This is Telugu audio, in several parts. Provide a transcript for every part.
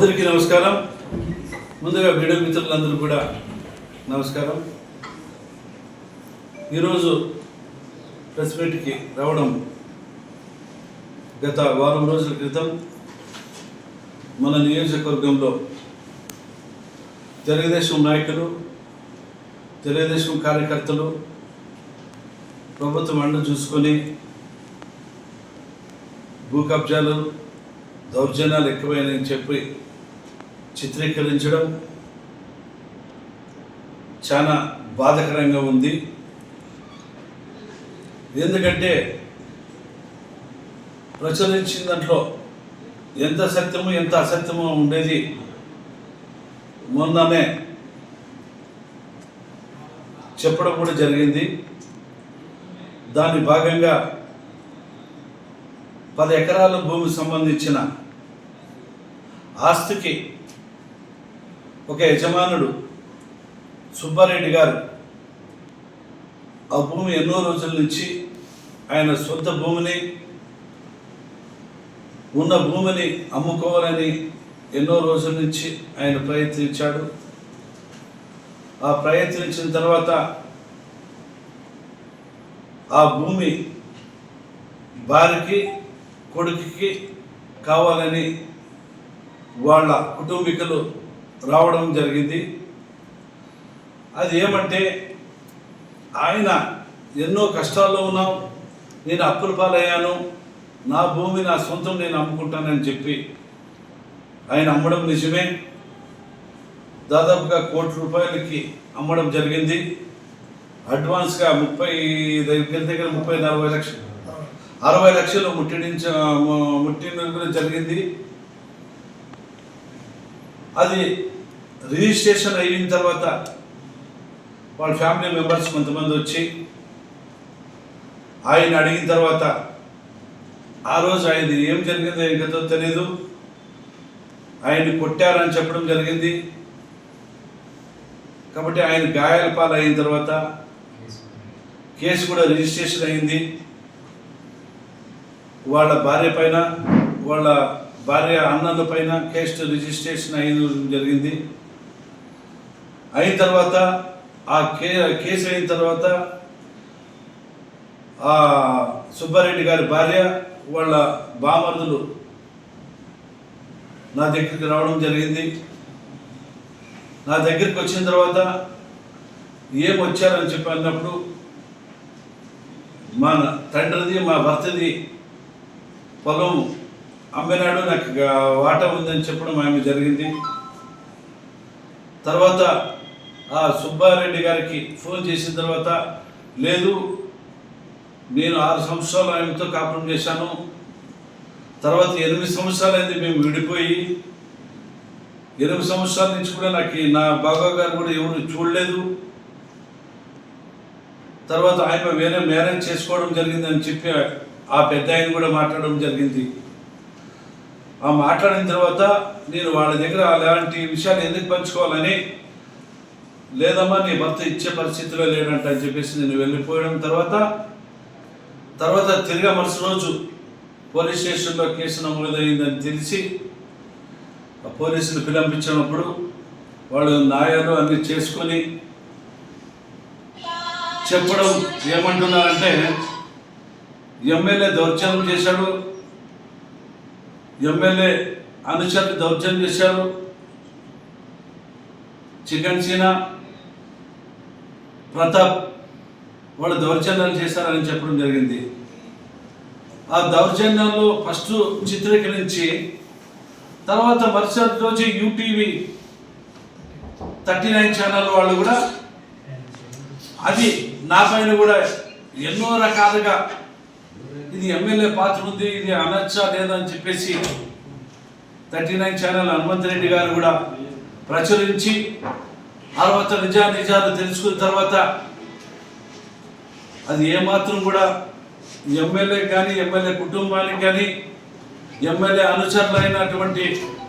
అందరికీ నమస్కారం. ముందుగా వీడియో మిత్రులందరూ కూడా నమస్కారం. ఈరోజు ప్రెస్ మీట్కి రావడం గత వారం రోజుల క్రితం మన నియోజకవర్గంలో తెలుగుదేశం నాయకులు తెలుగుదేశం కార్యకర్తలు ప్రభుత్వం అండ చూసుకొని భూ కబ్జాలు దౌర్జన్యాలు ఎక్కువైనాయని చెప్పి చిత్రీకరించడం చాలా బాధకరంగా ఉంది. ఎందుకంటే ప్రచురించిన దాంట్లో ఎంత సత్యము ఎంత అసత్యము ఉండేది మొన్ననే చెప్పడం కూడా జరిగింది. దాని భాగంగా పది ఎకరాల భూమికి సంబంధించిన ఆస్తికి ఒక యజమానుడు సుబ్బారెడ్డి గారు ఆ భూమి ఎన్నో రోజుల నుంచి ఆయన సొంత భూమిని ఉన్న భూమిని అమ్ముకోవాలని ఎన్నో రోజుల నుంచి ఆయన ప్రయత్నించాడు. ఆ ప్రయత్నించిన తర్వాత ఆ భూమి భార్యకి కొడుకుకి కావాలని వాళ్ళ కుటుంబీకులు రావడం జరిగింది. అది ఏమంటే ఆయన ఎన్నో కష్టాల్లో ఉన్నాం. నేను అప్పుల పాలయ్యాను. నా భూమి నా సొంతం నేను అమ్ముకుంటానని చెప్పి ఆయన అమ్మడం నిజమే. దాదాపుగా కోటి రూపాయలకి అమ్మడం జరిగింది. అడ్వాన్స్గా ముప్పై దగ్గర దగ్గర ముప్పై నలభై లక్షలు అరవై లక్షలు ముట్టించ ముట్టిన జరిగింది. అది రిజిస్ట్రేషన్ అయిన తర్వాత వాళ్ళ ఫ్యామిలీ మెంబర్స్ కొంతమంది వచ్చి ఆయన అడిగిన తర్వాత ఆ రోజు ఆయన ఏం జరిగిందో ఏంటో తెలియదు ఆయన్ని కొట్టారని చెప్పడం జరిగింది. కాబట్టి ఆయన గాయాల పాలు అయిన తర్వాత కేసు కూడా రిజిస్ట్రేషన్ అయింది. వాళ్ళ భార్య పైన వాళ్ళ భార్య అన్నల పైన కేసు రిజిస్ట్రేషన్ అయిన జరిగింది. అయిన తర్వాత ఆ కే కేసు అయిన తర్వాత ఆ సుబ్బారెడ్డి గారి భార్య వాళ్ళ బామరుదులు నా దగ్గరికి రావడం జరిగింది. నా దగ్గరికి వచ్చిన తర్వాత ఏం వచ్చారని చెప్పి అన్నప్పుడు మా తండ్రిది మా భర్తది పొలం అమ్మినాడు నాకు గా- వాటా ఉందని చెప్పడం ఆమె జరిగింది. తర్వాత ఆ సుబ్బారెడ్డి గారికి ఫోన్ చేసిన తర్వాత లేదు నేను ఆరు సంవత్సరాలు ఆమెతో కాపురం చేశాను. తర్వాత ఎనిమిది సంవత్సరాలైంది మేము విడిపోయి. ఎనిమిది సంవత్సరాల నుంచి కూడా నాకు నా బాగా గారు కూడా ఎవరు చూడలేదు. తర్వాత ఆయన వేరే మ్యారేజ్ చేసుకోవడం జరిగిందని చెప్పి ఆ పెద్ద ఆయన కూడా మాట్లాడడం జరిగింది. ఆ మాట్లాడిన తర్వాత నేను వాళ్ళ దగ్గర అలాంటి విషయాలు ఎందుకు పంచుకోవాలని లేదమ్మా నీ భర్త ఇచ్చే పరిస్థితిలో లేడంట అని చెప్పేసి నేను వెళ్ళిపోయడం తర్వాత తర్వాత తిరిగి మరుసటి రోజు పోలీస్ స్టేషన్లో కేసు నమోదైందని తెలిసి ఆ పోలీసులు పిలంపించినప్పుడు వాళ్ళు న్యాయాలు అన్ని చేసుకొని చెప్పడం ఏమంటున్నారంటే ఎమ్మెల్యే దౌర్జన్యం చేశాడు ఎమ్మెల్యే అనుచరులు దౌర్జన్యం చేశారు. చికెన్ సీనా ప్రతాప్ వాళ్ళు దౌర్జన్యాలు చేశారని చెప్పడం జరిగింది. ఆ దౌర్జన్యాలు ఫస్ట్ చిత్రీకరించి తర్వాత మరుసటి రోజు యూటీవీ థర్టీ నైన్ ఛానల్ వాళ్ళు కూడా అది నా పైన కూడా ఎన్నో రకాలుగా ఇది ఎమ్మెల్యే పాత్ర ఉంది ఇది అనొచ్చా లేదా అని చెప్పేసి thirty nine channel Hanumanth Reddy గారు కూడా ప్రచురించి తర్వాత నిజా నిజాలు తెలుసుకున్న తర్వాత అది ఏమాత్రం కూడా ఎమ్మెల్యే కానీ ఎమ్మెల్యే కుటుంబానికి కానీ ఎమ్మెల్యే అనుచరులైనటువంటి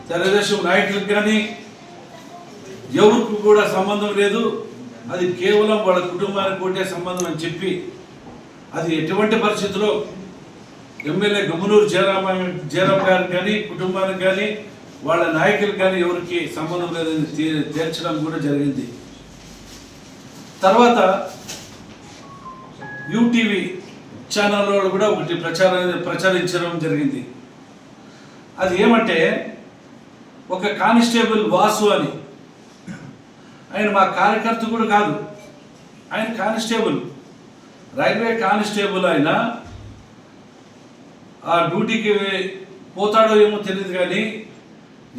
తెలుగుదేశం నాయకులకు కానీ ఎవరికి కూడా సంబంధం లేదు. అది కేవలం వాళ్ళ కుటుంబానికి కొట్టే సంబంధం అని చెప్పి అది ఎటువంటి పరిస్థితుల్లో ఎమ్మెల్యే గమ్మునూరు జయరామ జయరామ్ గారికి కానీ కుటుంబానికి కానీ వాళ్ళ నాయకులు కానీ ఎవరికి సంబంధం లేదని తీ- తేల్చడం కూడా జరిగింది. తర్వాత యూటీవీ ఛానల్ వాళ్ళు కూడా ఒకటి ప్రచారం ప్రచారించడం జరిగింది. అది ఏమంటే ఒక కానిస్టేబుల్ వాసు అని. ఆయన మా కార్యకర్త కూడా కాదు. ఆయన కానిస్టేబుల్. రైల్వే కానిస్టేబుల్ ఆయన. ఆ డ్యూటీకి పోతాడో ఏమో తెలియదు కానీ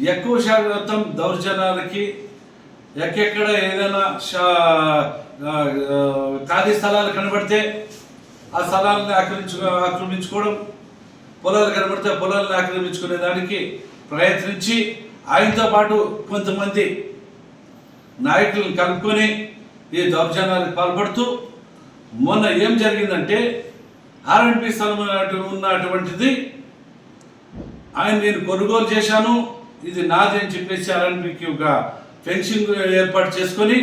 ఎక్కువ శాతం దౌర్జన్యాలకి ఎక్కడెక్కడ ఏదైనా ఖాళీ స్థలాలు కనబడితే ఆ స్థలాలను ఆక్రమించు ఆక్రమించుకోవడం పొలాలు కనబడితే పొలాలను ఆక్రమించుకునే దానికి ప్రయత్నించి ఆయనతో పాటు కొంతమంది నాయకులను కలుపుకొని ఈ దౌర్జన్యాలకు పాల్పడుతూ మొన్న ఏం జరిగిందంటే ఆర్ఎండ్పి స్థలం ఉన్నటువంటిది ఆయన నేను కొనుగోలు చేశాను. ఇది నాది అని చెప్పేసి ఆర్ఎండ్పికి ఒక ఫెన్సింగ్ ఏర్పాటు చేసుకొని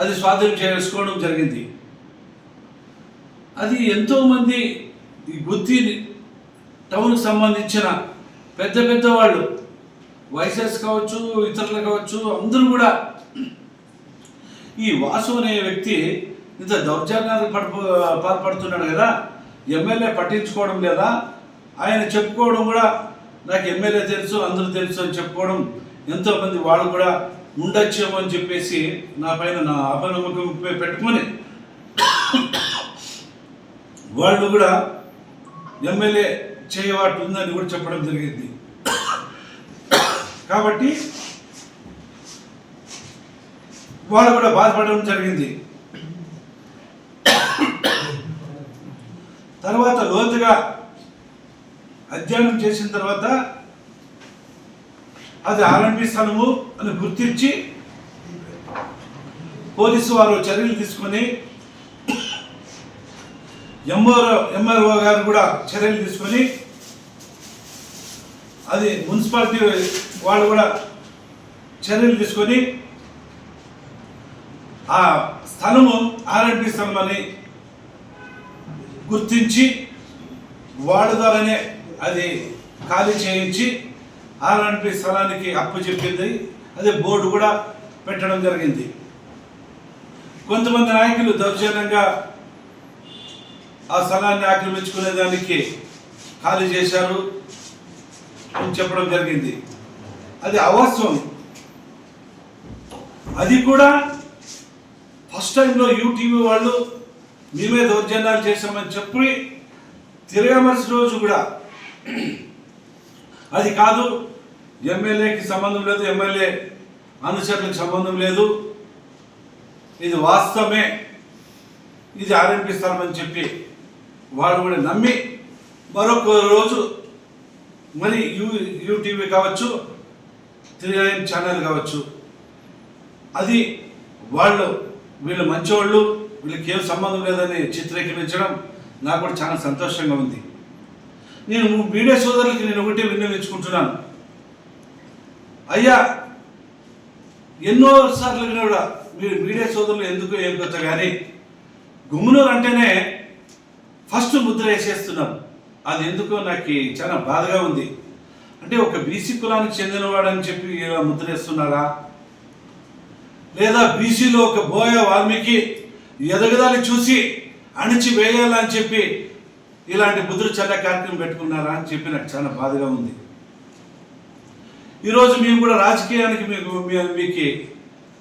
అది స్వాధీనం చేసుకోవడం జరిగింది. అది ఎంతోమంది ఈ గుత్తి టౌన్కి సంబంధించిన పెద్ద పెద్ద వాళ్ళు వైసెస్ కావచ్చు ఇతరులు కావచ్చు అందరూ కూడా ఈ వాసు అనే వ్యక్తి ఇంత దౌర్జన్యాలకు పడిపో పాల్పడుతున్నాడు కదా ఎమ్మెల్యే పట్టించుకోవడం లేదా? ఆయన చెప్పుకోవడం కూడా నాకు ఎమ్మెల్యే తెలుసు అందరూ తెలుసు అని చెప్పుకోవడం. ఎంతోమంది వాళ్ళు కూడా ఉండొచ్చేమో అని చెప్పేసి నా పైన నా అపనమ్మకం పెట్టుకొని వాళ్ళు కూడా ఎమ్మెల్యే చేయవాటు ఉందని కూడా చెప్పడం జరిగింది. కాబట్టి వాళ్ళు కూడా బాధపడడం జరిగింది. తర్వాత లోతుగా అధ్యయనం చేసిన తర్వాత అది ఆర్ఎంపి స్థలము అని గుర్తించి పోలీసు వారు చర్యలు తీసుకొని ఎంఆర్ఓ ఎంఆర్ఓ గారు కూడా చర్యలు తీసుకొని అది మున్సిపాలిటీ వాళ్ళు కూడా చర్యలు తీసుకొని ఆ స్థలము ఆర్ఎంపి స్థలం అని గుర్తించి వాడుదలనే ద్వారానే అది ఖాళీ చేయించి ఆర్ఎంపి స్థలానికి అప్పు చెప్పింది. అదే బోర్డు కూడా పెట్టడం జరిగింది. కొంతమంది నాయకులు దౌర్జన్యంగా ఆ స్థలాన్ని ఆక్రమించుకునే దానికి ఖాళీ చేశారు అని చెప్పడం జరిగింది. అది అవసరం అది కూడా ఫస్ట్ టైంలో యూటీవీ వాళ్ళు మేమే దౌర్జన్యాలు చేశామని చెప్పి తిరగమర్సి రోజు కూడా అది కాదు ఎమ్మెల్యేకి సంబంధం లేదు ఎమ్మెల్యే అనుచరులకు సంబంధం లేదు. ఇది వాస్తవమే. ఇది ఆర్ఎంపీ చెప్పి వాళ్ళు కూడా నమ్మి మరొక రోజు మరి యూ యూటీవీ కావచ్చు త్రీ ఛానల్ కావచ్చు. అది వాళ్ళు వీళ్ళు మంచివాళ్ళు వీళ్ళకి ఏం సంబంధం లేదని చిత్రీకరించడం నాకు కూడా చాలా సంతోషంగా ఉంది. నేను మీడియా సోదరులకి నేను ఒకటే విన్నవించుకుంటున్నాను. అయ్యా ఎన్నో సార్లు కూడా మీరు మీడియా సోదరులు ఎందుకు ఏం కొత్త కానీ గుమ్మునూరు అంటేనే ఫస్ట్ ముద్ర వేసేస్తున్నాం. అది ఎందుకో నాకు చాలా బాధగా ఉంది. అంటే ఒక బీసీ కులానికి చెందినవాడని చెప్పి ఇలా ముద్ర వేస్తున్నారా? లేదా బీసీలో ఒక బోయ వాల్మీకి ఎదగదాన్ని చూసి అణిచి వేయాలని చెప్పి ఇలాంటి బుద్ధులు చల్ల కార్యక్రమం పెట్టుకున్నారా అని చెప్పి నాకు చాలా బాధగా ఉంది. ఈరోజు మేము కూడా రాజకీయానికి మీకు మీకు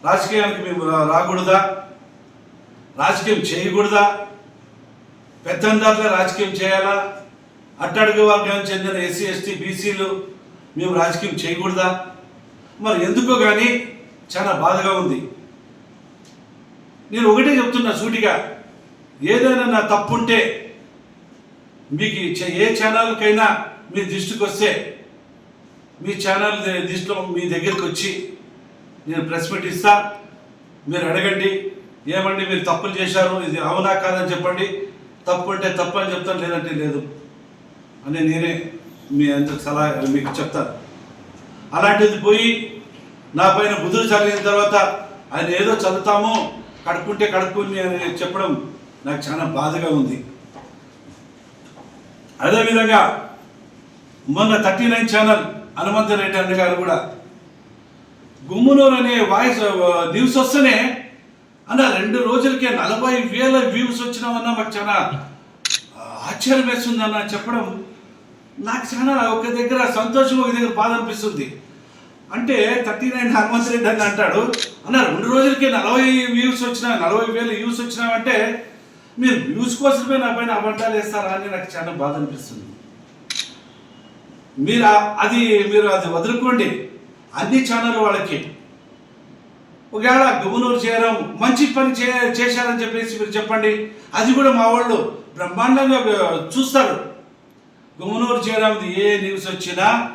రాజకీయానికి మేము రాకూడదా? రాజకీయం చేయకూడదా? పెద్దందారులే రాజకీయం చేయాలా? అట్టడుగు వర్గానికి చెందిన ఎస్సీ ఎస్టీ బీసీలు మేము రాజకీయం చేయకూడదా? మరి ఎందుకో కానీ చాలా బాధగా ఉంది. నేను ఒకటే చెప్తున్నా సూటిగా. ఏదైనా నా తప్పుంటే మీకు ఏ ఛానల్కైనా మీ దృష్టికి వస్తే మీ ఛానల్ దృష్టిలో మీ దగ్గరికి వచ్చి నేను ప్రెస్ మీట్ ఇస్తా. మీరు అడగండి. ఏమండి మీరు తప్పులు చేశారు? ఇది అవునా కాదని చెప్పండి. తప్పు అంటే తప్పు అని చెప్తాను లేదంటే లేదు అని నేనే మీ అంత సలహా మీకు చెప్తాను. అలాంటిది పోయి నా పైన బుద్ధులు చదివిన తర్వాత ఆయన ఏదో చదువుతామో కడుక్కుంటే కడుక్కుని అని చెప్పడం నాకు చాలా బాధగా ఉంది. అదేవిధంగా మొన్న థర్టీ నైన్ ఛానల్ హనుమంతరెడ్డి అన్న గారు కూడా గుమ్మునూరు అనే వాయిస్ న్యూస్ వస్తేనే అన్న రెండు రోజులకే నలభై వేల వ్యూస్ వచ్చినామన్నా మాకు చాలా ఆశ్చర్యం వేస్తుంది అన్న చెప్పడం నాకు చాలా ఒక దగ్గర సంతోషం ఒక దగ్గర బాధ అనిపిస్తుంది. అంటే థర్టీ నైన్ హనుమంత్ రెడ్డి అని అంటాడు. అన్న రెండు రోజులకే నలభై వ్యూస్ వచ్చిన నలభై వేలు వ్యూస్ వచ్చినామంటే మీరు వ్యూస్ కోసమే నా పైన అబద్ధాలు వేస్తారా అని నాకు చాలా బాధ అనిపిస్తుంది. మీరు అది మీరు అది వదులుకోండి. అన్ని ఛానల్ వాళ్ళకి. ఒకవేళ గమనూరు చేయడం మంచి పని చే చేశారని చెప్పేసి మీరు చెప్పండి. అది కూడా మా వాళ్ళు బ్రహ్మాండంగా చూస్తారు. గమనూరు చేయడం ఏ న్యూస్ వచ్చినా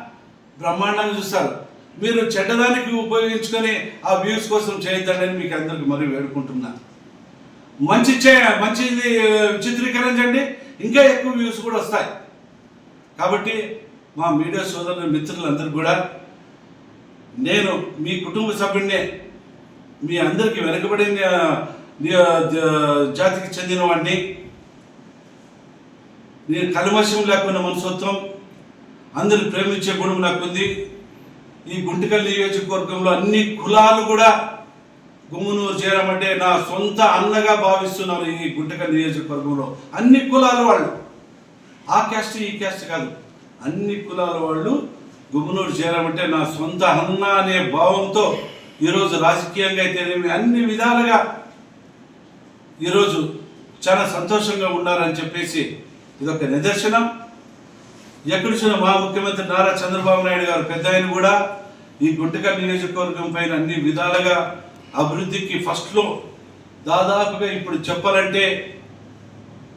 బ్రహ్మాండంగా చూస్తారు. మీరు చెడ్డదానికి ఉపయోగించుకొని ఆ వ్యూస్ కోసం చేయొద్దండి మీకు అందరికి మరి వేడుకుంటున్నా. మంచి చే మంచిది చిత్రీకరించండి ఇంకా ఎక్కువ వ్యూస్ కూడా వస్తాయి. కాబట్టి మా మీడియా సోదరుల మిత్రులందరూ కూడా నేను మీ కుటుంబ సభ్యుడినే మీ అందరికి వెనుకబడిన జాతికి చెందిన వాడిని నేను కల్మషం లేకున్న మనసత్వం అందరిని ప్రేమించే గుణం నాకుంది. ఈ గుంటికల్ నియోజకవర్గంలో అన్ని కులాలు కూడా గుమ్మునూరు చేరమంటే నా సొంత అన్నగా భావిస్తున్నారు ఈ గుంటకల్ నియోజకవర్గంలో. అన్ని కులాల వాళ్ళు. ఆ క్యాస్ట్ ఈ క్యాస్ట్ కాదు. అన్ని కులాల వాళ్ళు గుమ్మునూరు చేరమంటే నా సొంత అన్న అనే భావంతో ఈరోజు రాజకీయంగా అయితేనేమి అన్ని విధాలుగా ఈరోజు చాలా సంతోషంగా ఉన్నారని చెప్పేసి ఇదొక నిదర్శనం. ఎక్కడ చూసిన మా ముఖ్యమంత్రి నారా చంద్రబాబు నాయుడు గారు పెద్ద ఆయన కూడా ఈ గుంటకల్ నియోజకవర్గం పైన అన్ని విధాలుగా అభివృద్ధికి ఫస్ట్లో దాదాపుగా ఇప్పుడు చెప్పాలంటే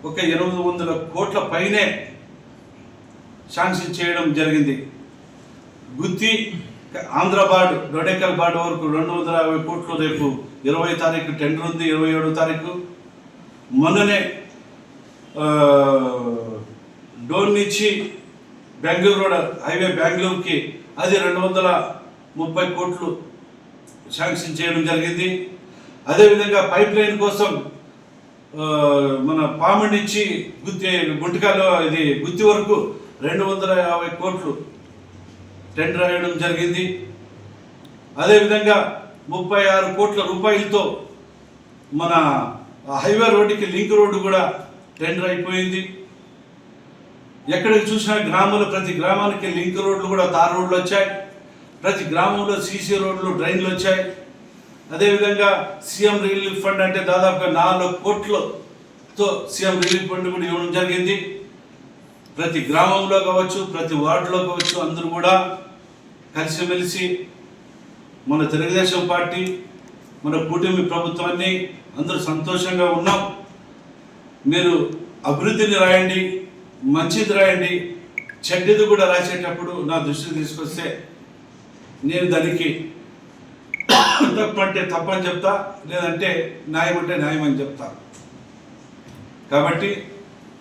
ఒక ఎనిమిది వందల కోట్ల పైనే శాంక్షన్ చేయడం జరిగింది. గుత్తి ఆంధ్ర బార్డు డొడెకల్ బార్డు వరకు రెండు వందల యాభై కోట్లు రేపు ఇరవై తారీఖు టెండర్ ఉంది ఇరవై ఏడో తారీఖు. మొన్ననే డోన్ నుంచి బెంగళూరు రోడ్ హైవే బెంగళూరుకి అది రెండు వందల ముప్పై కోట్లు శాంక్షన్ చేయడం జరిగింది. అదేవిధంగా పైప్ లైన్ కోసం మన పాము నుంచి గుత్తి గుంటకాలో ఇది గుత్తి వరకు రెండు వందల యాభై కోట్లు టెండర్ వేయడం జరిగింది. అదేవిధంగా ముప్పై ఆరు కోట్ల రూపాయలతో మన హైవే రోడ్డుకి లింక్ రోడ్డు కూడా టెండర్ అయిపోయింది. ఎక్కడికి చూసినా గ్రామంలో ప్రతి గ్రామానికి లింక్ రోడ్లు కూడా తార్ రోడ్లు వచ్చాయి. ప్రతి గ్రామంలో సీసీ రోడ్లు డ్రైన్లు వచ్చాయి. అదేవిధంగా సీఎం రిలీఫ్ ఫండ్ అంటే దాదాపుగా నాలుగు కోట్లతో సీఎం రిలీఫ్ ఫండ్ కూడా ఇవ్వడం జరిగింది. ప్రతి గ్రామంలో కావచ్చు ప్రతి వార్డులో కావచ్చు అందరూ కూడా కలిసిమెలిసి మన తెలుగుదేశం పార్టీ మన కూటమి ప్రభుత్వాన్ని అందరూ సంతోషంగా ఉన్నాం. మీరు అభివృద్ధిని రాయండి. మంచిది రాయండి. చెడ్డది కూడా రాసేటప్పుడు నా దృష్టికి తీసుకొస్తే నేను దానికి తప్పంటే తప్పని చెప్తా లేదంటే న్యాయం అంటే న్యాయం అని చెప్తా. కాబట్టి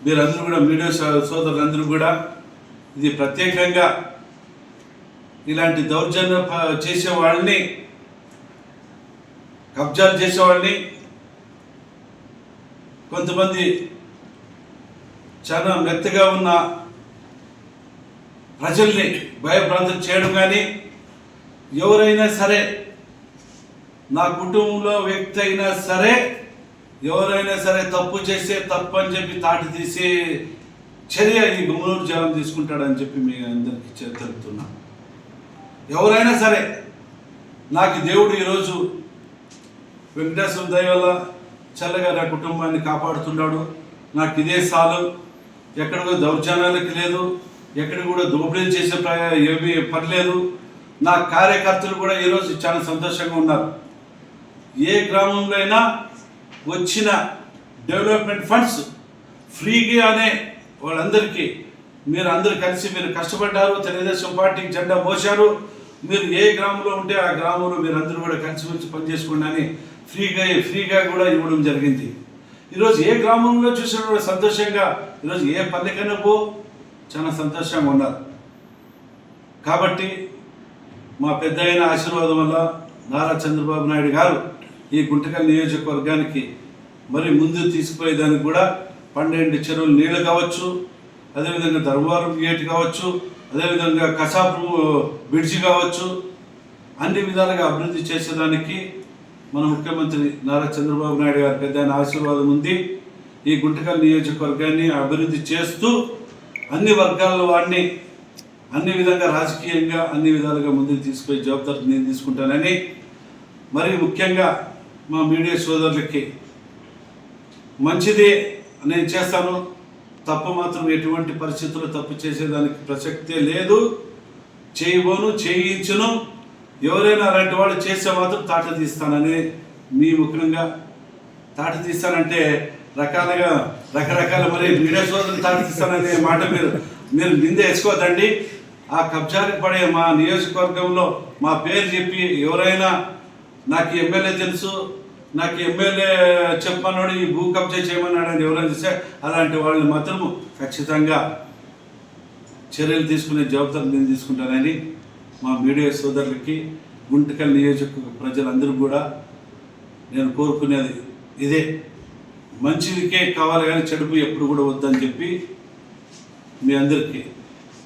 మీరందరూ కూడా మీడియా సో- సోదరులందరూ కూడా ఇది ప్రత్యేకంగా ఇలాంటి దౌర్జన్య ప- చేసే వాళ్ళని కబ్జాలు చేసేవాళ్ళని కొంతమంది చాలా మెత్తగా ఉన్న ప్రజల్ని భయభ్రాంతం చేయడం కానీ ఎవరైనా సరే నా కుటుంబంలో వ్యక్తి అయినా సరే ఎవరైనా సరే తప్పు చేస్తే తప్పు అని చెప్పి తాటి తీసే చర్య ఈ గుమ్మనూరు జనం తీసుకుంటాడని చెప్పి మీ అందరికీ తెలుపుతున్నా. ఎవరైనా సరే నాకు దేవుడు ఈరోజు వెంకటేశ్వర దయ వల్ల చల్లగా నా కుటుంబాన్ని కాపాడుతున్నాడు. నాకు ఇదే సాలు. ఎక్కడ కూడా దౌర్జన్యాలకి లేదు ఎక్కడ కూడా దోపిడీలు చేసే ప్ర- ఏమీ పర్లేదు. నా కార్యకర్తలు కూడా ఈరోజు చాలా సంతోషంగా ఉన్నారు. ఏ గ్రామంలో అయినా వచ్చిన డెవలప్మెంట్ ఫండ్స్ ఫ్రీగా అనే వాళ్ళందరికీ మీరు అందరు కలిసి మీరు కష్టపడ్డారు తెలుగుదేశం పార్టీకి జెండా మోశారు. మీరు ఏ గ్రామంలో ఉంటే ఆ గ్రామంలో మీరు అందరూ కూడా కలిసి వచ్చి పనిచేసుకోండి అని ఫ్రీగా ఫ్రీగా కూడా ఇవ్వడం జరిగింది. ఈరోజు ఏ గ్రామంలో చూసినా కూడా సంతోషంగా ఈరోజు ఏ పల్లెకైనా పో చాలా సంతోషంగా ఉన్నారు. కాబట్టి మా పెద్ద అయిన ఆశీర్వాదం వల్ల నారా చంద్రబాబు నాయుడు గారు ఈ గుంటకల్ నియోజకవర్గానికి మరి ముందు తీసుకుపోయేదానికి కూడా పన్నెండు చెరువులు నీళ్ళు కావచ్చు అదేవిధంగా ధర్మవరం గేట్ కావచ్చు అదేవిధంగా కసాపు బ్రిడ్జి కావచ్చు అన్ని విధాలుగా అభివృద్ధి చేసేదానికి మన ముఖ్యమంత్రి నారా చంద్రబాబు నాయుడు గారి పెద్ద ఆయన ఆశీర్వాదం ఉంది. ఈ గుంటకల్ నియోజకవర్గాన్ని అభివృద్ధి చేస్తూ అన్ని వర్గాల వాడిని అన్ని విధంగా రాజకీయంగా అన్ని విధాలుగా ముందుకు తీసుకుపోయే జవాబుదారి నేను తీసుకుంటానని మరి ముఖ్యంగా మా మీడియా సోదరులకి మంచిదే నేను చేస్తాను. తప్పు మాత్రం ఎటువంటి పరిస్థితుల్లో తప్పు చేసేదానికి ప్రసక్తే లేదు. చేయబోను చేయించును. ఎవరైనా అలాంటి వాళ్ళు చేస్తే మాత్రం తాట తీస్తానని మీ ముఖ్యంగా తాట తీస్తానంటే రకాలుగా రకరకాల మరి మీడియా సోదరులు తాట మాట మీరు మీరు నింద వేసుకోవద్దండి. ఆ కబ్జానికి పడే మా నియోజకవర్గంలో మా పేరు చెప్పి ఎవరైనా నాకు ఎమ్మెల్యే తెలుసు నాకు ఎమ్మెల్యే చెప్పన్నాడు ఈ భూ కబ్జా చేయమన్నాడు అని ఎవరైనా చూస్తే అలాంటి వాళ్ళని మాత్రం ఖచ్చితంగా చర్యలు తీసుకునే జవాబాదారు నేను తీసుకుంటానని మా మీడియా సోదరులకి గుంటకల్ నియోజక ప్రజలందరూ కూడా నేను కోరుకునేది ఇదే. మంచిదికే కావాలి కానీ చెడుపు ఎప్పుడు కూడా వద్దని చెప్పి మీ అందరికీ.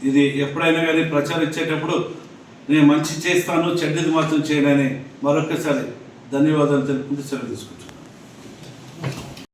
ఇది ఎప్పుడైనా కానీ ప్రచారం ఇచ్చేటప్పుడు నేను మంచి చేస్తాను చెడ్డది మాత్రం చేయనని మరొకసారి ధన్యవాదాలు తెలుపుకుంటూ సెలవు తీసుకుంటాను